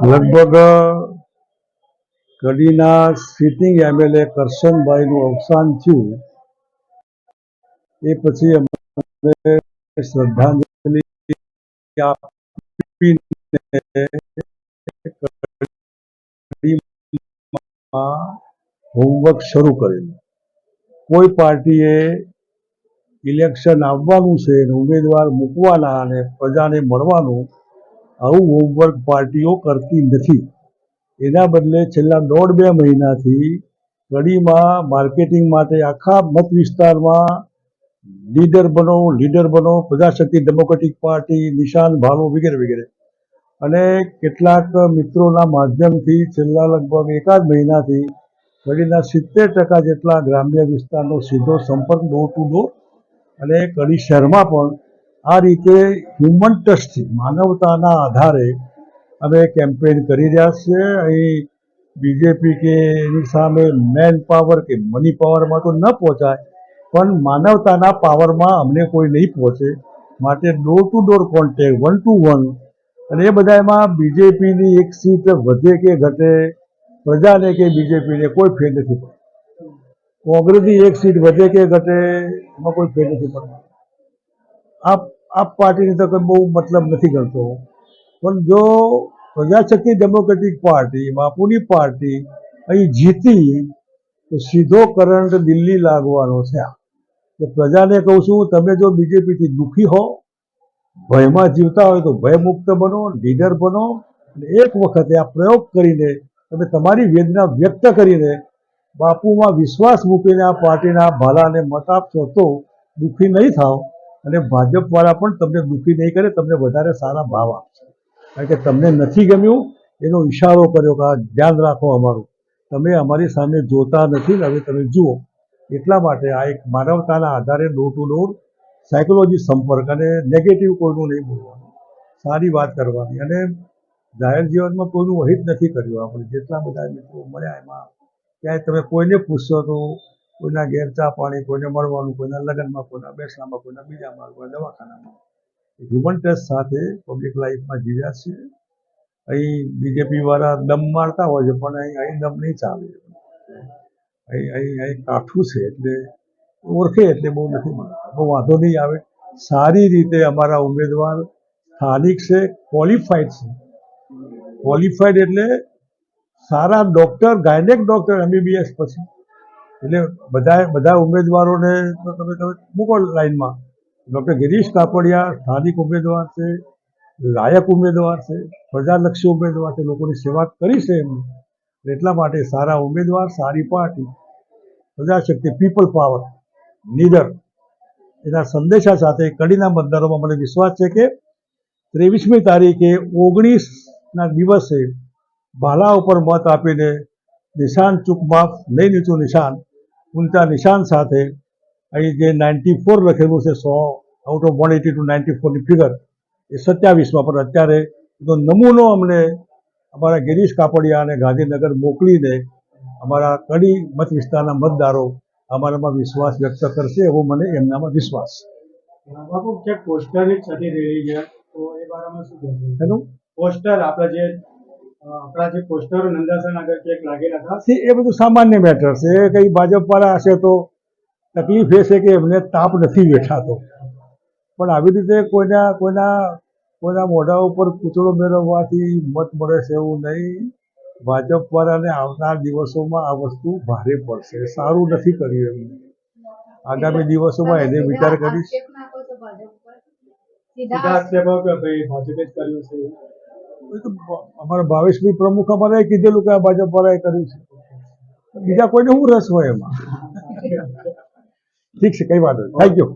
લગભગ કડીના sitting MLA કરશનભાઈનું અવસાન થયું. એ પછી અમે શ્રદ્ધાંજલિ હોમવર્ક શરૂ કરેલું. કોઈ પાર્ટીએ ઇલેક્શન આવવાનું છે ઉમેદવાર મૂકવાના અને પ્રજાને મળવાનું આવું હોમવર્ક પાર્ટીઓ કરતી નથી. એના બદલે છેલ્લા દોઢ બે મહિનાથી કડીમાં માર્કેટિંગ માટે આખા મત વિસ્તારમાં લીડર બનો લીડર બનો, પ્રજાશક્તિ ડેમોક્રેટિક પાર્ટી નિશાન ભાલો વગેરે વગેરે. અને કેટલાક મિત્રોના માધ્યમથી છેલ્લા લગભગ એકાદ મહિનાથી કડીના સિત્તેર ટકા જેટલા ગ્રામ્ય વિસ્તારનો સીધો સંપર્ક ડોર ટુ ડોર અને કડી શહેરમાં પણ આ રીતે હ્યુમન ટચથી માનવતાના આધારે અમે કેમ્પેન કરી રહ્યા છીએ. અહીં બીજેપી કે એની સામે મેન પાવર કે મની પાવરમાં તો ન પહોંચાય, પણ માનવતાના પાવરમાં અમને કોઈ નહીં પહોંચે. માટે door to door contact one two one અને એ બધામાં બીજેપીની એક સીટ વધે કે ઘટે, પ્રજાને કે બીજેપીને કોઈ ફેર નથી પડતો. કોંગ્રેસની એક સીટ વધે કે ઘટે, એમાં કોઈ ફેર નથી પડતો. આપ આપ પાર્ટીને તો કોઈ બહુ મતલબ નથી કરતો પણ જો પ્રજાશક્તિ ડેમોક્રેટિક પાર્ટી, બાપુની પાર્ટી અહીં જીતી, તો સીધો કરંટ દિલ્હી લાગવાનો છે આ. પ્રજાને કહું છું, તમે જો બીજેપીથી દુઃખી હો, ભયમાં જીવતા હોય તો ભયમુક્ત બનો, લીડર બનો, અને એક વખતે આ પ્રયોગ કરીને તમે તમારી વેદના વ્યક્ત કરીને બાપુમાં વિશ્વાસ મૂકીને આ પાર્ટીના ભાલાને મત આપશો તો દુઃખી નહીં થાવ અને ભાજપવાળા પણ તમને દુઃખી નહીં કરે, તમને વધારે સારા ભાવ આપશે. કારણ કે તમને નથી ગમ્યું, એનો ઈશારો કર્યો કે આ ધ્યાન રાખો અમારું. તમે અમારી સામે જોતા નથી હવે તમે જુઓ. એટલા માટે આ એક માનવતાના આધારે ડોર ટુ ડોર સાયકોલોજી સંપર્ક અને નેગેટિવ કોઈનું નહીં બોલવાનું. સારી વાત કરવાની અને જાહેર જીવનમાં કોઈનું વહિત નથી કર્યું આપણે. જેટલા બધા મિત્રો મળ્યા એમાં, ક્યાંય તમે કોઈને પૂછશો તો કોઈના ઘેર ચા પાણી, કોઈને મળવાનું, કોઈના લગ્નમાં, કોઈના બેસણામાં, કોઈના બીજામાં કોઈ દવાખાનામાં. હ્યુમન ટચ સાથે પબ્લિક લાઈફમાં જીવ્યા છે અહીં બીજેપી વાળા દમ મારતા હોય છે, પણ અહીં અહીં દમ નહીં ચાલે. અહીં અહીં અહીં કાઠું છે એટલે ઓળખે એટલે બહુ નથી મારતા બહુ વાંધો નહીં આવે. સારી રીતે અમારા ઉમેદવાર સ્થાનિક છે ક્વોલિફાઈડ છે. ક્વોલિફાઈડ એટલે સારા ડૉક્ટર ગાયનેક ડૉક્ટર એમબીબીએસ પછી. એટલે બધા બધા ઉમેદવારોને તો તમે તમે મૂકો લાઈનમાં ડૉક્ટર ગિરીશ કાપડિયા સ્થાનિક ઉમેદવાર છે, લાયક ઉમેદવાર છે, પ્રજાલક્ષી ઉમેદવાર છે, લોકોની સેવા કરી છે એમને. એટલા માટે સારા ઉમેદવાર, સારી પાર્ટી, પ્રજાશક્તિ, પીપલ પાવર, નીડર, એના સંદેશા સાથે કડીના મતદારોમાં મને વિશ્વાસ છે કે ત્રેવીસમી તારીખે ઓગણીસના દિવસે ભાલા ઉપર મત આપીને નિશાન ચૂકમાં લઈ નીચું નિશાન ઊંચા નિશાન સાથે અહીં જે નાઇન્ટી ફોર લખેલું છે સો out of one eighty two ninety ફોરની figure એ સત્યાવીસમાં પણ અત્યારે એનો નમૂનો અમને અમારા ગિરીશ કાપડિયા અને ગાંધીનગર મોકલીને અમારા કડી મત વિસ્તારના મતદારો અમારામાં વિશ્વાસ વ્યક્ત કરશે એવો મને એમનામાં વિશ્વાસ. પોસ્ટરની છતી રહી છે તો એ બારામાં શું એનું? પોસ્ટર આપણે જે આપણા જે પોસ્ટરો નંદાસણ આગળ ક્યાંક લાગેલા હતા. એ બધું સામાન્ય મેટર છે. કઈ ભાજપવાળા હશે તો તકલીફ એ છે કે એમને તાપ નથી બેઠાતો પણ આવી રીતે કોઈના કોઈના કોઈના મોઢા ઉપર કૂતરો મેળવવાથી મત મળે છે એવું નહીં. ભાજપવાળાને આવનાર દિવસોમાં આ વસ્તુ ભારે પડશે. સારું નથી કર્યું એમને. આગામી દિવસોમાં એને વિચાર કરીશ. સીધા આક્ષેપો ભાઈ ભાજપે જ કર્યું છે. અમારા ભાવેશભાઈ પ્રમુખ અમારે કીધેલું કે આ ભાજપ વાળાએ કર્યું છે. બીજા કોઈને શું રસ હોય એમાં. ઠીક છે, કઈ નહીં. Thank you